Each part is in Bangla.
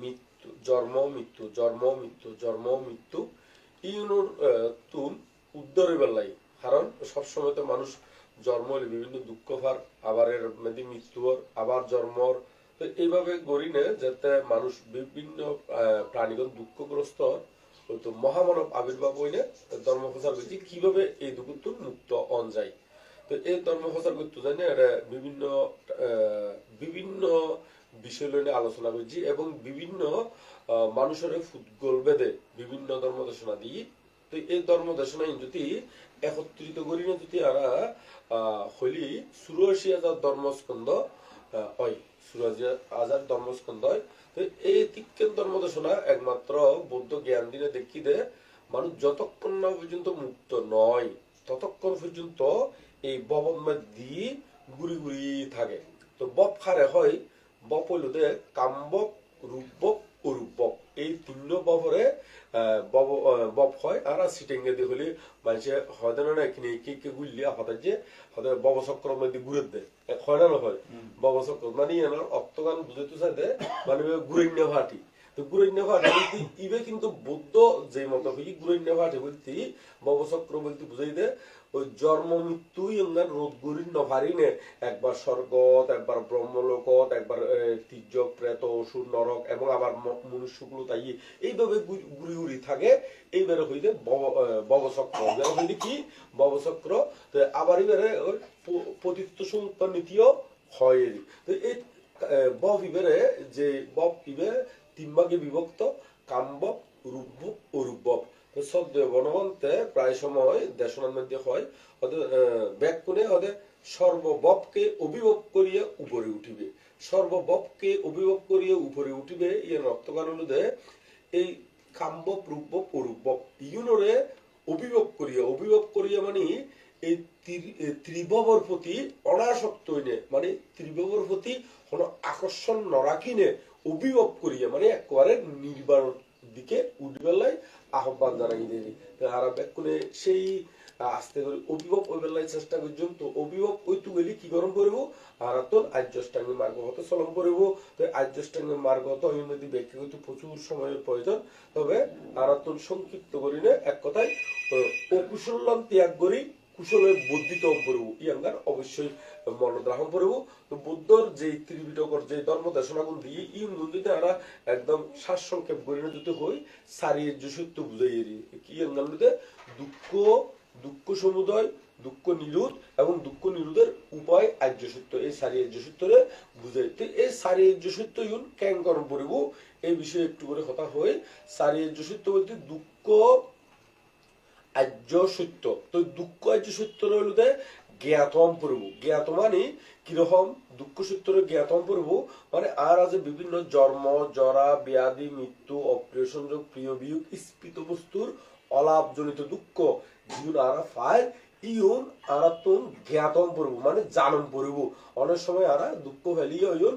মৃত্যু, জন্ম মৃত্যু জন্ম মৃত্যু জন্ম, মৃত্যু, ইউনুর তুন উদ্ধার হইবার লাই কারণ সবসময় তো মানুষ জন্ম হলে বিভিন্ন দুঃখ পার আবার মৃত্যু আবার জন্মর তো এইভাবে গড়িনে যাতে মানুষ বিভিন্ন প্রাণীগণ দুঃখগ্রস্ত তো মহামানব আবির্ভাব হইলে ধর্ম প্রচার করছি কীভাবে এই দুঃখ মুক্ত অন যায়? তো এই ধর্ম প্রচার করতে জানি বিভিন্ন বিষয় লইনে আলোচনা করছি এবং বিভিন্ন মানুষের ফুটগোল বেঁধে বিভিন্ন ধর্ম দেশনা দিই। তো এই ধর্ম দেশনা যদি একত্রিত করি না যদি আরা আহ, হইলি চুরাশি হাজার ধর্মস্কন্ধ হয় চুরাশি হাজার ধর্মস্কন্ধ হয়। তো এই তিক্কেন ধর্ম দেশনা একমাত্র বৌদ্ধ জ্ঞান দিনে দেখি দে মানুষ যতক্ষণ না পর্যন্ত মুক্ত নয় ততক্ষণ পর্যন্ত এই ববন দিয়ে ঘুরি ঘুরি থাকে। তো বপ খারে হয় বপ হইল দে কাম্বক রূপবক অরূপবক। এই তুল্য বপরে বব বপ হয়। আর সিটেঙ্গে দিয়ে হলে মানুষে হয় না এখানে কে কে গুললি হঠাৎ যে হঠাৎ ববচক্র মধ্যে ঘুরে দেয় এক হয়। না হয় ববচক্র মানে এনার অক্তগান তো সাথে মানে ঘুরে ভাটি। তো গুরৈন্য ইবে কিন্তু বৌদ্ধ যে মত ববচক্র বলতে বুঝাই দে ওই জন্ম মৃত্যু একবার একবার একবার তীর্য প্রেত অসুর নরক এবং আবার মনুষ্যগুলো তাই এইভাবে গুরি গুরি থাকে এইবারে আহ, ববচক্র। হইতে কি? ববচক্র। তো আবার এবারে ওই পতিত্ব সমুত্তর নীতিও হয় তো এই বব ইবারে যে বব ইবে তিন ভাগে বিভক্ত কাম্বক রূপবক ও রূপবক সদ্য বনবন্তে প্রায় সময় মধ্যে হয়। ওদের ব্যাকুণে ওদের সর্ববপকে অভিভব করিয়া উপরে উঠিবে। সর্ববপকে অভিভব করিয়া উপরে উঠিবে ইয়ে রক্তগান হলুদে এই কাম্বক রূপবক ও রূপবক ইউনরে অভিভব করিয়া অভিভব করিয়া মানে এই ত্রিভবর প্রতি অনাসক্ত মানে ত্রিভবর প্রতি কোনো আকর্ষণ নরাখিনে অভিভব করিয়া মানে একেবারে নির্বাণ দিকে উঠবেলাই আহ্বান জানাই দেরি আর বেকুনে সেই আস্তে করে অভিভব ওই বেলায় চেষ্টা করছেন তো অভিভব ওইটু গেলে কি গরম করব আর তো আর্যষ্টাঙ্গী মার্গ হতে চলম করব তো আর্যষ্টাঙ্গী মার্গ তো যদি ব্যক্তিগত প্রচুর সময়ের প্রয়োজন তবে আর তো সংক্ষিপ্ত করি না এক কথায় অকুশলম ত্যাগ করি কুশলে বর্ধিত করব ইয়াঙ্গার অবশ্যই মনোদ্রাহন করব তো বুদ্ধর যে ত্রিবিটকর যে ধর্ম দেশনাগুন দিয়ে ই মন্দিরে আমরা একদম শ্বাস সংক্ষেপ যদি হই সারিয়ে যশত্ব বুঝাই এরি কি ইয়াঙ্গার মধ্যে দুঃখ দুঃখ সমুদয়, দুঃখ নিরোধ এবং দুঃখ নিরোধের উপায় আর্য সত্য এই সারি আর্য সত্যরে বুঝাই তো এই সারি আর্য সত্য ইউন ক্যাং পড়ব এই বিষয়ে একটু করে কথা হয়। সারি আর্য সত্য বলতে দুঃখ আর্য সত্য। তো দুঃখ আর্য সত্য রইল দে, জ্ঞাতম প্রভু জ্ঞাত মানে কীরকম দুঃখ সূত্র জ্ঞাতম প্রভু মানে আর আছে বিভিন্ন জন্ম জরা ব্যাধি, মৃত্যু অপ্রিয় সংযোগ প্রিয় বিয়োগ, স্ফীত বস্তুর অলাভজনিত দুঃখ। জীবন আর ফায় ইউন আরা তুন জ্ঞাতম পড়ব মানে জানম পড়ব অনেক সময় আরা দুঃখ ফেলি ইউন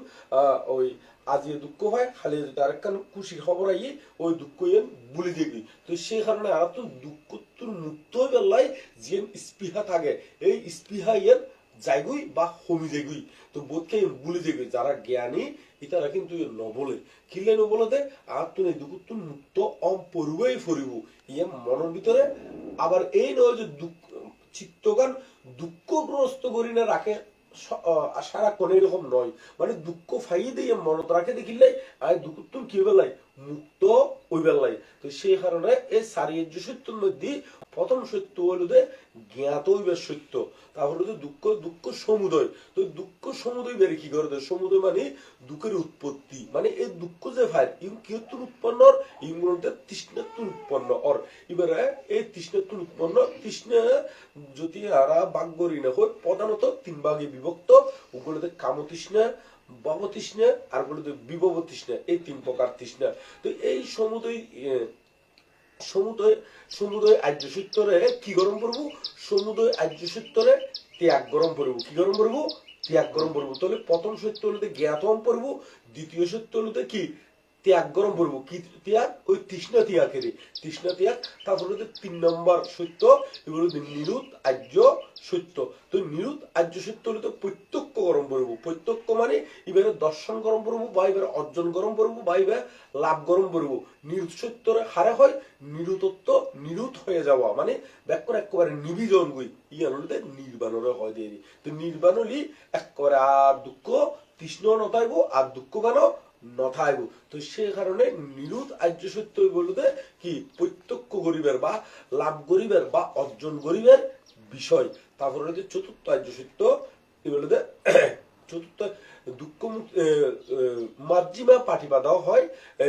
ওই আজি দুঃখ হয়, খালি যদি আরেকখান খুশির খবর আই ওই দুঃখ ইয়েন বলে দিবি। তো সেই কারণে আর তো দুঃখ তোর মুক্ত হয়ে বেলায় যে স্পৃহা থাকে। এই স্পৃহা ইয়েন যাইগুই বা কমি যাইগুই তো বোধকে বলে যাইগুই যারা জ্ঞানী, ইতারা কিন্তু নবলে। কিলে নবলে দে আর তুই এই দুঃখ তুই মুক্ত অম পড়বই ফরিব। ইয়ে মনের ভিতরে আবার এই নয় যে দুঃখ চিত্তগান দুঃখগ্রস্ত করি না, রাখে সারা কোন এরকম নয়। মানে দুঃখ ফাই দিয়ে মনত রাখে দেখিলাই আর দুঃখ তুমি কি বেলাই মুক্ত ওই বেলাই তো সেই কারণে এই সারিয়ার্য সত্যের মধ্যে প্রথম সত্য হলো যে জ্ঞাত হইবার সত্য। তারপর হলো যে দুঃখ দুঃখ সমুদয়। তো দুঃখ সমুদয় বেড়ে কি করে? সমুদয় মানে দুঃখের উৎপত্তি। মানে এই দুঃখ যে ভাই, ইম কিয়ত্তর উৎপন্ন? মধ্যে তৃষ্ণাত্তর উৎপন্ন। অর, এবারে এই তৃষ্ণাত্তর উৎপন্ন, তৃষ্ণা যদি আরা বাঘ না হয়, প্রধানত তিন ভাগে বিভক্ত। ওগুলোতে কামতৃষ্ণা ভবতৃষ্ণা আর বলে তো বিভব তৃষ্ণা, এই তিন প্রকার তৃষ্ণা। তো এই সমুদয় সমুদয় সমুদয় আর্য সূত্রে কি গরম করব সমুদয় আর্য সূত্রে ত্যাগ গরম করব কি গরম করব ত্যাগ গরম করব তাহলে প্রথম সত্য হলতে জ্ঞাতম করব দ্বিতীয় সত্য হলতে কি? ত্যাগ গরম পড়ব কি ত্যাগ? ওই তৃষ্ণা ত্যাগের তৃষ্ণা ত্যাগ, তারপরে হচ্ছে তিন নম্বর সত্য এগুলো হচ্ছে নিরুত আর্য সত্য। তো নিরুত আর্য সত্য হলে তো প্রত্যক্ষ গরম পড়ব। প্রত্যক্ষ মানে এবারে দর্শন গরম পড়ব বা এবারে অর্জন গরম পড়ব বা এবারে লাভ গরম পড়ব। নিরুত সত্যর হারে হয়, নিরুতত্ব নিরুত হয়ে যাওয়া। মানে ব্যাকর একেবারে নিবিজন গই ইয়ান হলে নির্বাণরে হয় দিয়ে তো নির্বাণ হলি একেবারে আর দুঃখ, তৃষ্ণ নথাইব, আর দুঃখ কেন? নথাইব। তো সে কারণে আর্য সত্য বলতে কি? প্রত্যক্ষ গরিবের বা লাভ গরিবের বা অর্জন গরিবের বিষয়। হচ্ছে চতুর্থ আর্য সত্য বলতে চতুর্থ দুঃখ মার্জিমা পাঠিবা দেওয়া হয়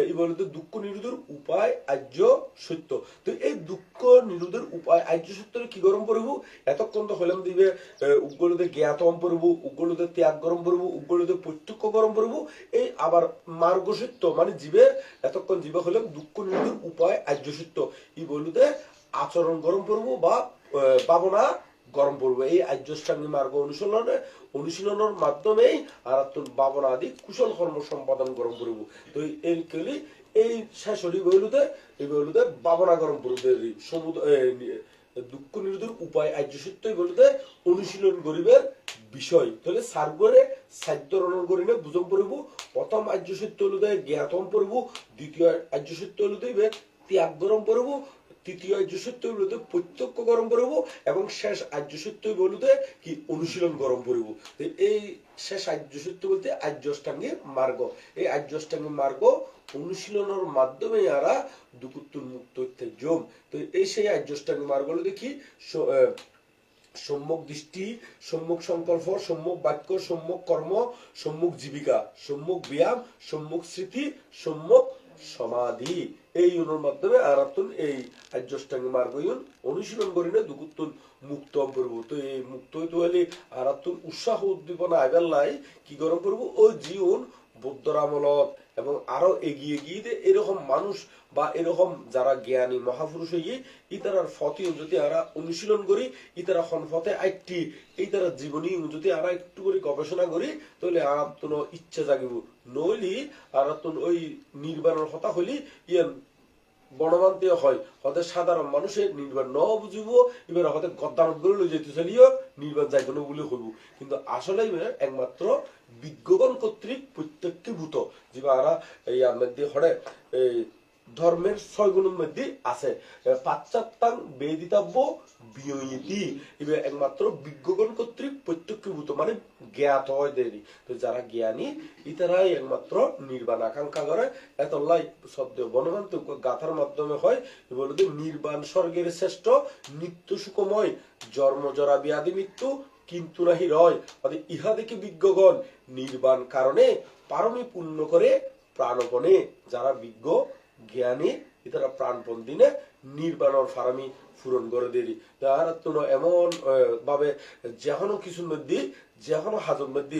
এই বলতে দুঃখ নিরোধের উপায় আর্য সত্য। তো এই দুঃখ নিরোধের উপায় আর্য সত্যের কি গরম পড়ব? এতক্ষণ তো হলাম দিবে উগ্রলতে জ্ঞাতম পড়ব উগ্রলতে ত্যাগ গরম পড়ব উগ্রলতে প্রত্যক্ষ গরম পড়ব। এই আবার মার্গ মানে জীবে এতক্ষণ জীবে হলাম দুঃখ নিরোধের উপায়, আর্য সত্য এই বলতে আচরণ গরম পড়ব বা পাবনা গরম পড়বে। এই আর্যষ্টাঙ্গী মার্গ অনুশীলনে অনুশীলনের মাধ্যমেই আর ভাবনা আদি কুশল কর্ম সম্পাদন গরম পড়ব তো এই কেলি এই বইলুতে এই বইলুতে ভাবনা গরম পড়বে সমুদ্র দুঃখ নিরোধের উপায় আর্য সত্যই বলতে অনুশীলন গরিবের বিষয়। তাহলে সার্গরে সাধ্য রণন করিনে বুঝম পড়ব, প্রথম আর্য সত্য হলুদে জ্ঞাতম পড়ব, দ্বিতীয় আর্য সত্য হলুদে ত্যাগ গরম পড়ব তৃতীয় আর্য সত্য বলতে প্রত্যক্ষ গরম পড়ব এবং শেষ আর্য সত্য বলতে কি অনুশীলন গরম পড়ব। এই শেষ আর্য সত্য বলতে আর্যষ্টাঙ্গী মার্গ। এই আর্যষ্টাঙ্গী মার্গ অনুশীলনের মাধ্যমে আরা দুকুত্তুর মুক্ত হইতে জম তো এই সেই আর্যষ্টাঙ্গী মার্গ হলো দেখি সম্যক দৃষ্টি, সম্যক সংকল্প, সম্যক বাক্য, সম্যক কর্ম, সম্যক জীবিকা, সম্যক ব্যায়াম, সম্যক স্মৃতি, সম্যক সমাধি। এই ইউনের মাধ্যমে আরাতুন এই আর্যষ্টাঙ্গ মার্গ ইউন অনুশীলন করি না দুগুত্তুন মুক্ত করব। তো এই মুক্ত হইতে হলে আরাতুন উৎসাহ উদ্দীপনা আইবার লাই কি গরম করব? ও জীবন বৌদ্ধর আমলত এবং আরও এগিয়ে গিয়ে এরকম মানুষ বা এরকম যারা জ্ঞানী মহাপুরুষ হয়ে ইতারার ফতে যদি আমরা অনুশীলন করি, ইতারা খন ফতে আইটি এই তারা জীবনী যদি আমরা একটু করে গবেষণা করি, তাহলে আর তো ইচ্ছা জাগিব। নইলি আর তো ওই নির্বাণের কথা হলে ইয়ান বনমান্তীয় হয়। হতে সাধারণ মানুষের নির্বাণ ন বুঝিব, এবার হতে করে লই যেতে চলিও নির্বাণ যাই কোনো বলে হইব। কিন্তু আসলে একমাত্র বিজ্ঞগণ কর্তৃক প্রত্যেককে ভূত যে আরা এই আমাদের দিয়ে হরে, এই ধর্মের ছয় গুণের মধ্যে আছে। পাশ্চাত্যাং বেদিতাব্য বিয়তি এবার একমাত্র বিজ্ঞগণ কর্তৃক প্রত্যক্ষীভূত মানে জ্ঞাত হয় দেরি। তো যারা জ্ঞানী, ইতারাই একমাত্র নির্বাণ আকাঙ্ক্ষা করে। এত লাই শব্দ বনবান্ত গাথার মাধ্যমে হয়। বলতে নির্বাণ স্বর্গের শ্রেষ্ঠ, নিত্য সুখময়, জন্ম জরা ব্যাধি মৃত্যু, কিন্তু নাহি রয়। অর্থাৎ ইহা দেখে বিজ্ঞগণ নির্বাণ কারণে পারমে পূর্ণ করে প্রাণপণে যারা বিজ্ঞ জ্ঞানী ইতারা প্রাণপণ দিনে নির্বাণর ফারামি পূরণ করে দিলি তার এমন ভাবে যেকোনো কিছুর মধ্যে যেকোনো হাজার মধ্যে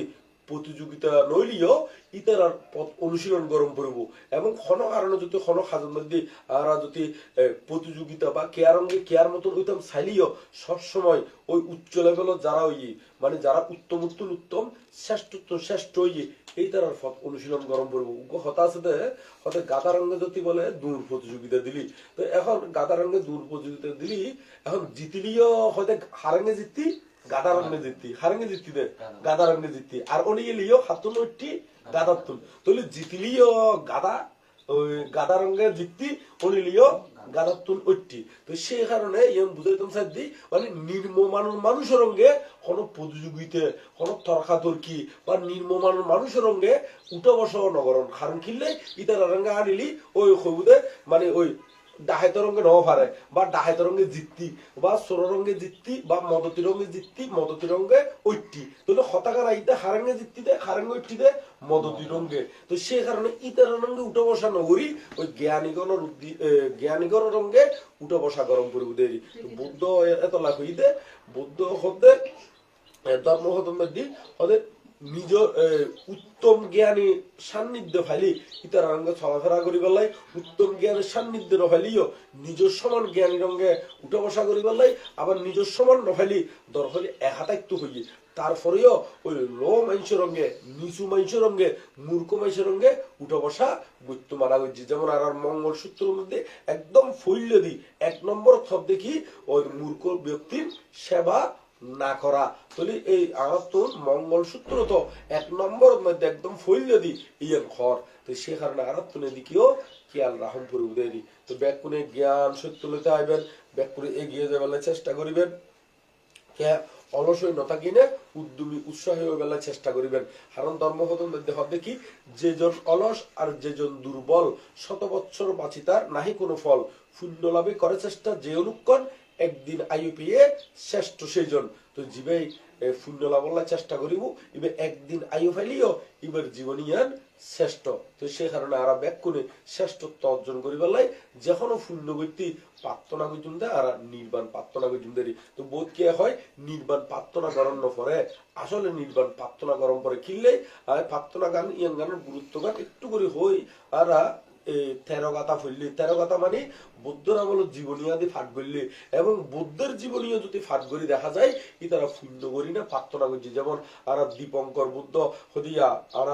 প্রতিযোগিতা নইলিও ইতারার পথ অনুশীলন গরম করব। এবং ক্ষণ কারণে যদি ক্ষণ হাজর মধ্যে আর যদি প্রতিযোগিতা বা কেয়ার অঙ্গে কেয়ার মতন হইতাম, চাইলিও সবসময় ওই উচ্চ লেভেলত যারা ওই মানে যারা উত্তম উত্তম উত্তম শ্রেষ্ঠ শ্রেষ্ঠ হইয়ে এই তারার পথ অনুশীলন গরম করব। হতা আছে দে হতে গাদা রঙে যদি বলে, দূর প্রতিযোগিতা দিলি। তো এখন গাদা রঙে দূর প্রতিযোগিতা দিলি, এখন জিতিলিও হয়তো হারাঙ্গে জিততি গাদা রঙে জিততি হারাঙ্গে জিততি দে গাদা রঙে জিততি আর উনি গেলিও হাতুন ওইটি গাদার তুল তাহলে জিতিলিও গাদা ওই গাদা রঙে জিততি অনিলিও গাদার তুল ওইটি তো সেই কারণে বুঝাইতাম সাদি মানে মানুষের রঙে কোনো প্রতিযোগিতা কোনো তর্কাতর্কি বা নির্মমান মানুষের রঙে উঠা বসা নগরণ। কারণ কিনলে ইতার রঙে আনিলি ওই হবুদে মানে ওই ডাহাইত রঙে নও পারে বা ডাহাইত রঙে জিততি বা সোর রঙে জিততি বা মদতি রঙে জিততি মদতি রঙে ঐটি তাহলে হতাকার আইতে হারাঙ্গে জিততি দে হারাঙ্গে ঐটি দে মদতি রঙে তো সে কারণে ইতার রঙে উঠা বসা নগরী ওই জ্ঞানীগণের উদ্দি- এ, জ্ঞানীগণের রঙে উঠা বসা গরম করে দেরি বুদ্ধ এত লাভ হইতে বুদ্ধ হতে ধর্ম হতে মধ্যে ওদের নিজ উত্তম জ্ঞানী সান্নিধ্য ফাইলি ইতার রঙে চলাফেরা করি পেলাই উত্তম জ্ঞানের সান্নিধ্য নফাইলিও নিজের সমান জ্ঞানী রঙে উঠা বসা করি পেলাই আবার নিজের সমান নফাইলি দরকারি একাতাক্য হইয়ে তারপরেও ওই লো মানুষের রঙে নিচু মানুষের রঙে মূর্খ মানুষের রঙে উঠা বসা বৈত্য মারা গেছে যেমন আর আর মঙ্গলসূত্রের মধ্যে একদম ফৈল্য দি এক নম্বর থপ দেখি ওই মূর্খ ব্যক্তির সেবা না করা। তাহলে এই তো মঙ্গলসূত্র তো এক নম্বর মধ্যে একদম ফৈল্য দি ইয়ান খর তো সে কারণে তো দিকেও খেয়াল রাহম করে উদয় তো ব্যাকুনে জ্ঞান সত্য লইতে আইবেন ব্যাকুনে এগিয়ে যাবার চেষ্টা করিবেন। কে অলসই নতা কিনে উদ্যমী উৎসাহী বেলায় চেষ্টা করিবেন। কারণ ধর্মপতন মধ্যে হবে কি যেজন অলস আর যেজন দুর্বল, শত বৎসর বাঁচি তার নাহি কোনো ফল। শূন্য লাভে করে চেষ্টা যে অনুক্ষণ একদিন আয়ু পেয়ে শ্রেষ্ঠ সেজন। তো জীবে শূন্য লাভলা চেষ্টা করিব। ইবে একদিন আয়ু ফেলিও, ইবার জীবনীয়ান শ্রেষ্ঠ। তো সে কারণে আরা ব্যাক করে শ্রেষ্ঠত্ব অর্জন করিবার যখনও শূন্য ব্যক্তি প্রার্থনা করছুন দেয় আর নির্বাণ প্রার্থনা করছুন দেরি। তো বোধ কে হয়? নির্বাণ প্রার্থনা করার পরে। আসলে নির্বাণ প্রার্থনা গরম পরে কিনলেই আর প্রার্থনা গান, ইয়ান গানের গুরুত্ব গান একটু করে হই। আর তেরো গাথা ফেললি। তেরো গাথা মানে বৌদ্ধর আমল জীবনীয়াদি ফাট করলি। এবং বৌদ্ধের জীবনীয় যদি ফাট করি দেখা যায় কি তারা শূন্য করি না, প্রার্থনা করছি। যেমন আর দীপঙ্কর বুদ্ধ হদিয়া আর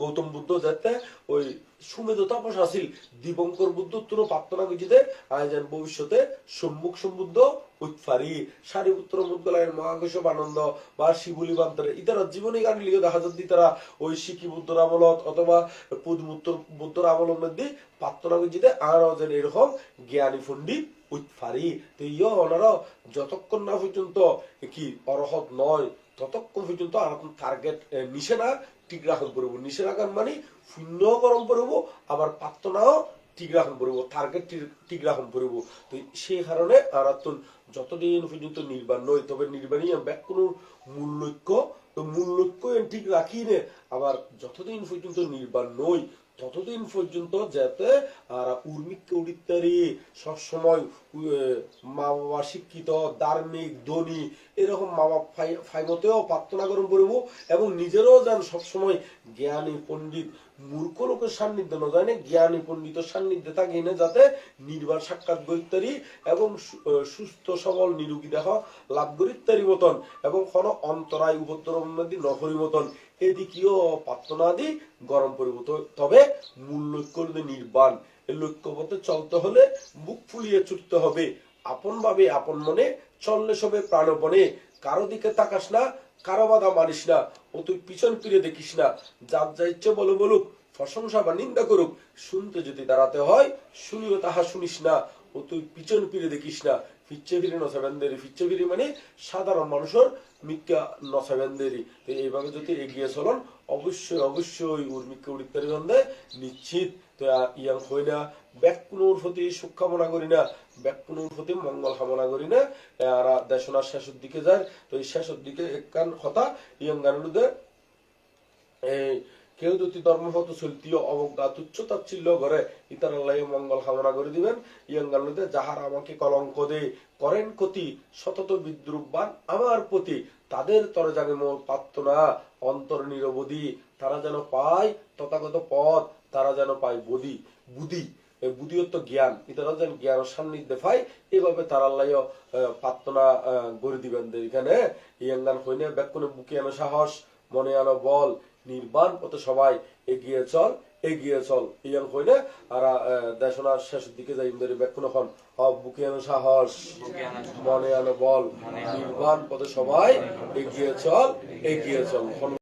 গৌতম বুদ্ধ যাতে ওই সুমেধ তাপস আছিল। দীপঙ্কর বুদ্ধ তুলো প্রার্থনা করছি যে আজ ভবিষ্যতে সম্মুখ সম্বুদ্ধ উৎফারি সারিপুত্র মুদ্গলায়ের মহাকৃষভ আনন্দ বা শিবুলি বান্তরে ইতারা জীবনী গান লিখে দেখা যাচ্ছে তারা, ওই শিখি বুদ্ধর আমলত অথবা পুদমুত্তর বুদ্ধর আমলের মধ্যে প্রার্থনা করছি আর যেন এরকম জ্ঞানী পণ্ডিত উৎফারি। তো ইয় ওনারা যতক্ষণ না পর্যন্ত কি অরহত নয়, ততক্ষণ পর্যন্ত আর টার্গেট নিশানা ঠিক রাখন পড়ব নিশানা গান মানে শূন্য গরম পড়ব আবার প্রার্থনাও ঠিক রাখুন পড়ব টার্গেট ঠিক রাখুন পড়ব। তো সেই কারণে যতদিন পর্যন্ত নির্বাণ নয়, তবে নির্বাণই কোনো মূল লক্ষ্য, তো মূল লক্ষ্য ঠিক রাখি নে। আবার যতদিন পর্যন্ত নির্বাণ নই ততদিন পর্যন্ত যাতে আর উর্মিক উড়িত্তারি সবসময় মা বাবা শিক্ষিত, ধার্মিক, ধনী, এরকম মা বাবা ফাইমতেও প্রার্থনা করুন করব এবং নিজেরও যেন সবসময় জ্ঞানী, পণ্ডিত, মূর্খ লোকের সান্নিধ্য না জানে জ্ঞানী, পণ্ডিত সান্নিধ্যে থাকি না যাতে নির্বাণ সাক্ষাৎ গরিত্তারি এবং সুস্থ, সবল, নিরোগী দেহ লাভ গরিত্তারি মতন এবং কোনো অন্তরায় উপদ্রব নহরি মতন এদিকেও প্রার্থনাদি গরম পরিবর্তন তবে মূল লক্ষ্য নির্বাণ। এই লক্ষ্য পথে চলতে হলে মুখ ফুলিয়ে ছুটতে হবে। আপন ভাবে আপন মনে চললে সবে প্রাণপণে কারও দিকে তাকাস না, কারও বাধা মানিস না। ও তুই পিছন ফিরে দেখিস না। যার যা ইচ্ছে বলো বলুক, প্রশংসা বা নিন্দা করুক, শুনতে যদি দাঁড়াতে হয়, শুনিও তাহা শুনিস না। ও তুই পিছন ফিরে দেখিস না। ফিচ্ছে ফিরে নসাবেন্দেরি ফিচ্ছে ফিরে মানে সাধারণ মানুষের মিক্কা নসাবেন্দেরি তো এইভাবে যদি এগিয়ে চলন, অবশ্যই অবশ্যই উর্মিক্কা উড়িত্তারি বন্ধে নিশ্চিত ইয়াং হই না সুখ কামনা করি না মঙ্গল কামনা করি না। আর দেশনার শেষের দিকে যায়, তো এই শেষের দিকে একখান ইয়াং গানুদের এই কেউ যদি অবজ্ঞা তুচ্ছ তাচ্ছিল্য করে ইতার আল্লাহ মঙ্গল কামনা করে দিবেন। ইয়াঙ্গালুতে যাহার আমাকে কলঙ্ক দে, করেন ক্ষতি, সতত বিদ্রুপবান আমার প্রতি, তাদের তরে জাগে মোর প্রার্থনা, অন্তর নিরবধি, তারা যেন পায় তথাগত পথ। তারা যেন পায় বদি বুদ্ধি। বুদ্ধিয়ত্ব জ্ঞান ইতারা যেন জ্ঞান সান্নিধ্যে পায়, এভাবে তারা আল্লাহ প্রার্থনা গড়ে দিবেন। এখানে ইয়াঙ্গান হইনে ব্যাকুনে বুকে আনো সাহস, মনে আনো বল, নির্বাণ পথে সবাই এগিয়ে চল এগিয়ে চল। ইয়ান হইলে আর দেশনা শেষের দিকে যাই ইমদারি ব্যাকুন এখন বুকে আনো সাহস, মনে আনো বল, নির্বাণ পথে সবাই এগিয়ে চল এগিয়ে চল।